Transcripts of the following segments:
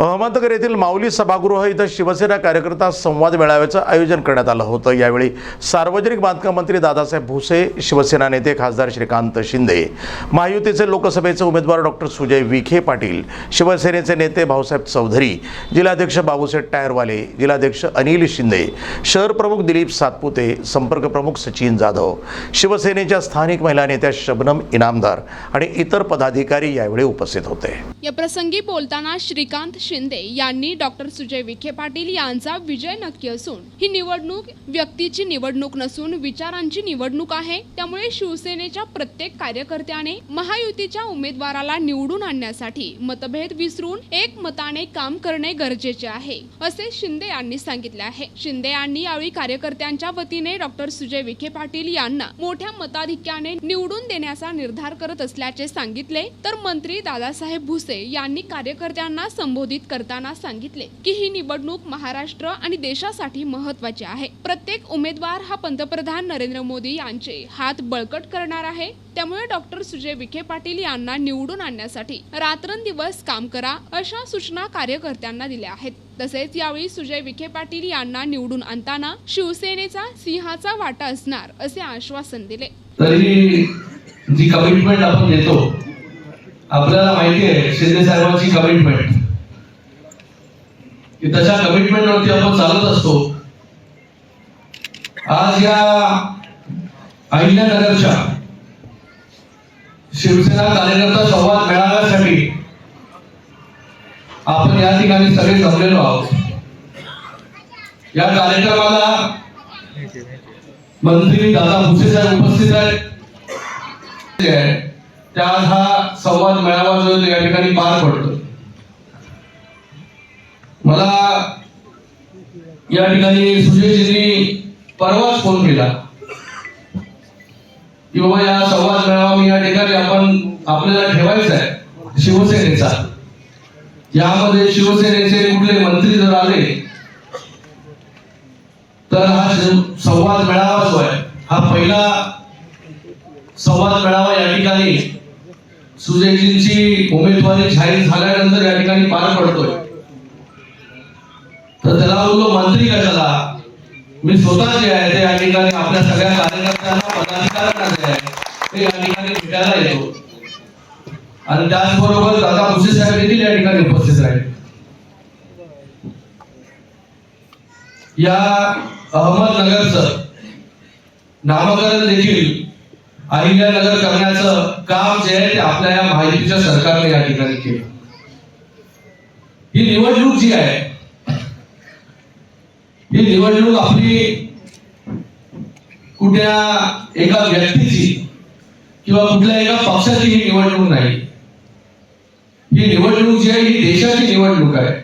अहमदनगर येथील माऊली सभागृह इथं शिवसेना कार्यकर्ता संवाद मेळाव्याचं आयोजन करण्यात आलं होतं. यावेळी सार्वजनिक बांधकाम मंत्री दादासाहेब भुसे शिवसेना नेते खासदार श्रीकांत शिंदे महायुतीचे लोकसभेचे उमेदवार डॉक्टर सुजय विखे पाटील शिवसेनेचे नेते भाऊसाहेब चौधरी जिल्हाध्यक्ष बाबूसाहेब टायरवाले जिल्हाध्यक्ष अनिल शिंदे शहर प्रमुख दिलीप सातपुते संपर्क प्रमुख सचिन जाधव शिवसेनेच्या स्थानिक महिला नेत्या शबनम इनामदार आणि इतर पदाधिकारी यावेळी उपस्थित होते. या प्रसंगी बोलताना श्रीकांत शिंदे यांनी डॉक्टर सुजय विखे पाटील यांचा विजय नक्की असून ही निवडणूक व्यक्तीची निवडणूक नसून विचारांची निवडणूक आहे. त्यामुळे शिवसेनेच्या प्रत्येक कार्यकर्त्याने महायुतीच्या उमेदवाराला निवडून आणण्यासाठी मतभेद विसरून एक मताने काम करणे गरजेचे आहे असे शिंदे यांनी सांगितले आहे. शिंदे यांनी यावेळी कार्यकर्त्यांच्या वतीने डॉक्टर सुजय विखे पाटील यांना मोठ्या मताधिक्याने निवडून देण्याचा निर्धार करत असल्याचे सांगितले. तर मंत्री दादासाहेब भुसे यांनी कार्यकर्त्यांना संबोधित करताना सांगितले की ही निवडणूक महाराष्ट्र आणि देशासाठी महत्वाची आहे. प्रत्येक उमेदवार हा पंतप्रधान नरेंद्र मोदी यांचे हात बळकट करणार आहे. त्यामुळे डॉक्टर सुजय विखे पाटील यांना निवडून आणण्यासाठी रात्रंदिवस काम करा अशा सूचना कार्यकर्त्यांना दिल्या आहेत. तसेच यावेळी सुजय विखे पाटील यांना निवडून आणताना शिवसेनेचा सिंहाचा वाटा असणार असे आश्वासन दिले. तरी जी कमिटमेंट आपण देतो आपल्याला माहिती आहे शिंदे साहेबांची कमिटमेंट की तशा कमिटमेंट वरती आपण चालत असतो. आज या अहिल्यानगरच्या शिवसेना कार्यकर्ता संवाद मेळाव्यासाठी आपण या ठिकाणी सगळे जमलेलो आहोत. या कार्यक्रमाला मंत्री दादा भुसे साहेब उपस्थित आहेत. त्या हा संवाद मेळावा जो या ठिकाणी पार पडतो मला या ठिकाणी सुजयजींनी परवाच फोन केला की बाबा या संवाद मेळावा मी या ठिकाणी आपण आपल्याला ठेवायचा आहे शिवसेनेचा. यामध्ये शिवसेनेचे कुठले मंत्री जर आले तर हा संवाद मेळावा जो आहे हा पहिला संवाद मेळावा या ठिकाणी सुजयजींची उमेदवारी जाहीर झाल्यानंतर या ठिकाणी पार पडतोय. तर त्याला बोललो मंत्री कशाला? मी स्वतः जे आहे ते या ठिकाणी आपल्या सगळ्या कार्यकर्त्यांना पदाधिकाऱ्यांना जे आहे ते या ठिकाणी भेटायला येतो. आणि त्याचबरोबर दादा भुसे साहेब देखील या ठिकाणी उपस्थित राहील. या अहमदनगरचं नामकरण देखील अहिल्यानगर करण्याचं काम जे आहे ते आपल्या या माहितीच्या सरकारने या ठिकाणी केलं. ही निवडणूक जी आहे ही निवडणूक आपली कुठल्या एका व्यक्तीची किंवा कुठल्या एका पक्षाची ही निवडणूक नाही. ही निवडणूक जी आहे ही देशाची निवडणूक आहे.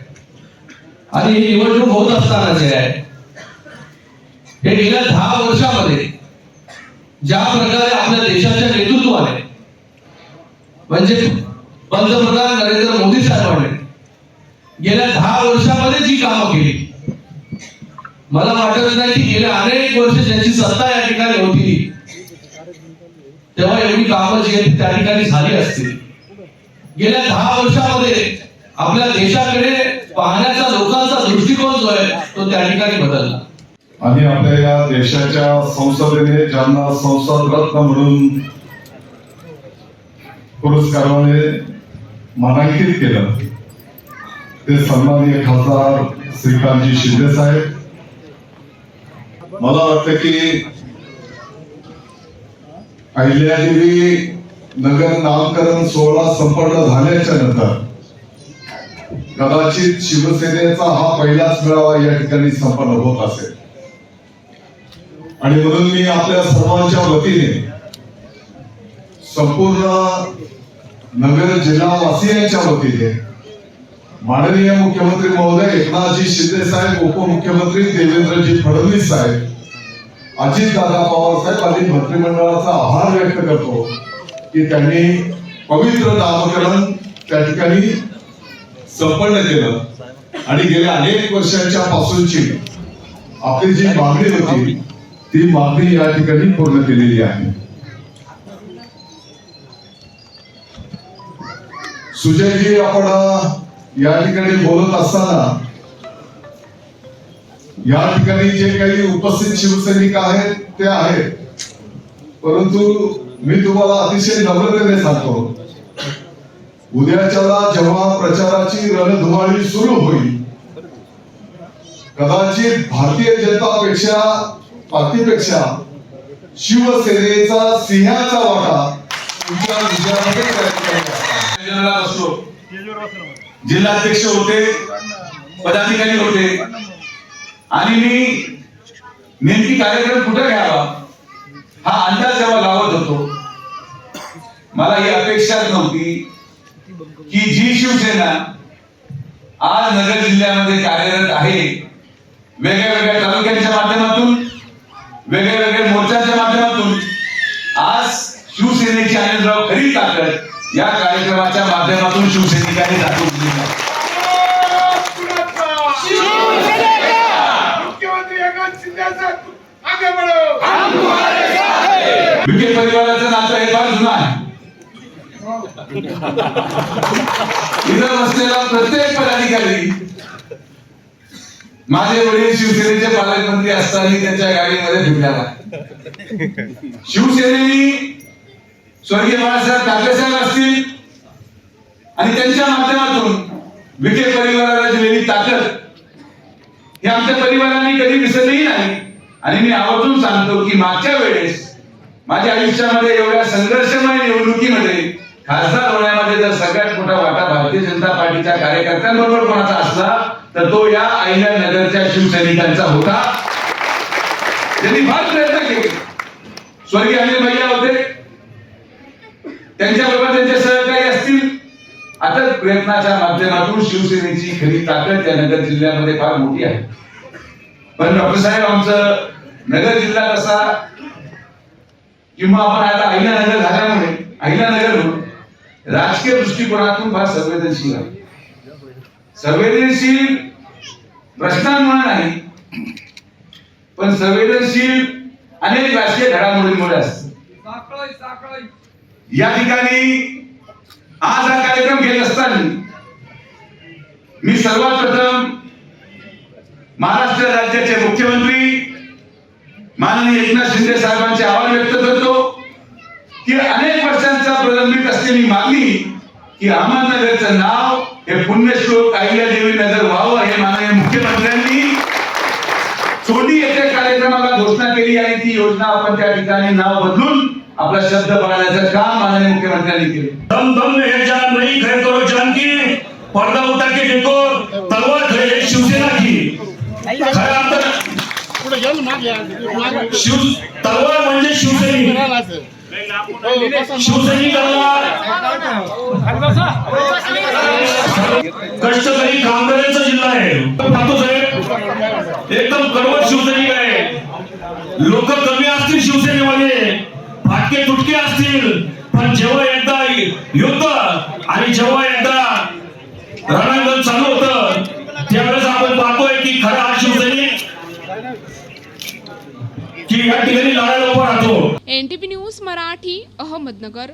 आणि ही निवडणूक होत असताना जे आहे हे गेल्या दहा वर्षामध्ये ज्या प्रकारे आपल्या देशाच्या नेतृत्वाने म्हणजे पंतप्रधान नरेंद्र मोदी साहेबांनी गेल्या दहा वर्षामध्ये जी कामं केली मला वाटत नाही की गेल्या अनेक वर्ष ज्यांची सत्ता या ठिकाणी होती. तेव्हा एवढी कामं जी आहेत त्या ठिकाणी झाली असतील. गेल्या दहा वर्षामध्ये आपल्या देशाकडे पाहण्याचा लोकांचा दृष्टिकोन जो आहे तो त्या ठिकाणी बदलला. आणि आपल्या या देशाच्या संसदेने ज्यांना संसद रत्न म्हणून पुरस्काराने मानांकित केलं ते सन्माननीय खासदार श्रीकांतजी शिंदे साहेब मला वाटतं की अहिल्यादेवी नगर नामकरण सोहळा संपन्न झाल्याच्यानंतर कदाचित शिवसेनेचा हा पहिलाच मेळावा या ठिकाणी संपन्न होत असेल. आणि म्हणून मी आपल्या सर्वांच्या वतीने संपूर्ण नगर जिल्हावासियांच्या वतीने माननीय मुख्यमंत्री महोदय एकनाथजी शिंदे साहेब उपमुख्यमंत्री देवेंद्रजी फडणवीस साहेब अजितदादा पवार साहेब आणि मंत्रिमंडळाचा आभार व्यक्त करतो की त्यांनी पवित्र नामकरण त्या ठिकाणी संपन्न केलं. आणि गेल्या अनेक वर्षांच्या पासूनची आपली जी मागणी होती ती मागणी या ठिकाणी पूर्ण केलेली आहे. सुजयजी आपण या ठिकाणी बोलत असताना या ठिकाणी जे काही उपस्थित शिवसैनिक आहेत ते आहेत. परंतु मी तुम्हाला अतिशय नम्रतेने सांगतो उद्याच्याला जेव्हा प्रचाराची रणधुमाळी सुरू होईल कदाचित भारतीय जनता पेक्षा पार्टीपेक्षा शिवसेनेचा सिंहाचा वाटा तुमच्या विजयामध्ये असतो जिल्हाध्यक्ष होते पदाधिकारी होते. आणि मी नेमकी कार्यक्रम कुठे घ्यावा? हा अंदाज जेव्हा लावत होतो मला ही अपेक्षाच नव्हती की जी शिवसेना आज नगर जिल्ह्यामध्ये कार्यरत आहे वेगळ्या वेगळ्या तालुक्यांच्या माध्यमातून वेगळ्या या कार्यक्रमाच्या माध्यमातून शिवसैनिकांनी दाखवून दिली. विखे परिवाराचं नातं हे फार जुनं आहे. इथं बसलेला प्रत्येक पदाधिकारी माझे वडील शिवसेनेचे पालकमंत्री असताना त्यांच्या गाडीमध्ये फिरलेला. शिवसेनेनी स्वर्गीय बाळासाहेब ठाकरे साहेब असतील. आणि त्यांच्या माध्यमातून विखे परिवाराला दिलेली ताकद हे आमच्या परिवाराने कधी विसरली नाही. आणि मी आवर्जून सांगतो की मागच्या वेळेस माझ्या आयुष्यामध्ये एवढ्या संघर्षमय निवडणुकीमध्ये खासदार होण्यामध्ये जर सगळ्यात मोठा वाटा भारतीय जनता पार्टीच्या कार्यकर्त्यांबरोबर कोणाचा असला तर तो या अहिल्या नगरच्या शिवसैनिकांचा होता. त्यांनी फार प्रयत्न केले. स्वर्गीय अनिल भैया होते. त्यांच्याबरोबर त्यांचे सहकारी असतील. आता प्रयत्नाच्या माध्यमातून शिवसेनेची खरी ताकद या नगर जिल्ह्यामध्ये फार मोठी आहे. पण डॉक्टर साहेब आमचं नगर जिल्हा कसा किंवा आपण आता अहिल्यानगर झाल्यामुळे अहिल्यानगर म्हणून राजकीय दृष्टिकोनातून फार संवेदनशील आहे. संवेदनशील प्रश्नांमुळे नाही पण संवेदनशील अनेक राजकीय घडामोडींमुळे असते. या ठिकाणी आज हा कार्यक्रम घेत असताना मी सर्वात प्रथम महाराष्ट्र राज्याचे मुख्यमंत्री माननीय एकनाथ शिंदे साहेबांचे आभार व्यक्त करतो. की अनेक वर्षांचा प्रलंबित असलेली मागणी की अहमदनगरचं नाव हे पुण्यश्लोक अहिल्यादेवी नगर व्हावं हे माननीय मुख्यमंत्र्यांनी चोंडी येथे कार्यक्रमाला घोषणा केली आणि ती योजना आपण त्या ठिकाणी नाव बदलून आपला शब्द बनवण्याचं काम माननीय मुख्यमंत्र्यांनी केलं. दम दम हे जान नाही खरे करो जान की पडदा उठा के देखो तलवार खरे है शिवसेना की। खरं अर्थ शिव तलवार म्हणजे शिवसैनिक शिवसैनिकांना कष्टकरी कामगारांचा जिल्हा आहे. पाहतो साहेब एकदम कडवट शिवसैनिक आहे. लोक कमी असतील शिवसेनेमध्ये फाटके तुटके असतील पण जेव्हा एकदा युद्ध आणि जेव्हा एकदा रणांगण चालू होत त्यावेळेस आपण पाहतोय की खरा हा शिवसैनिक की या ठिकाणी लढायला उभा राहतो. N news Marathi Ahmednagar.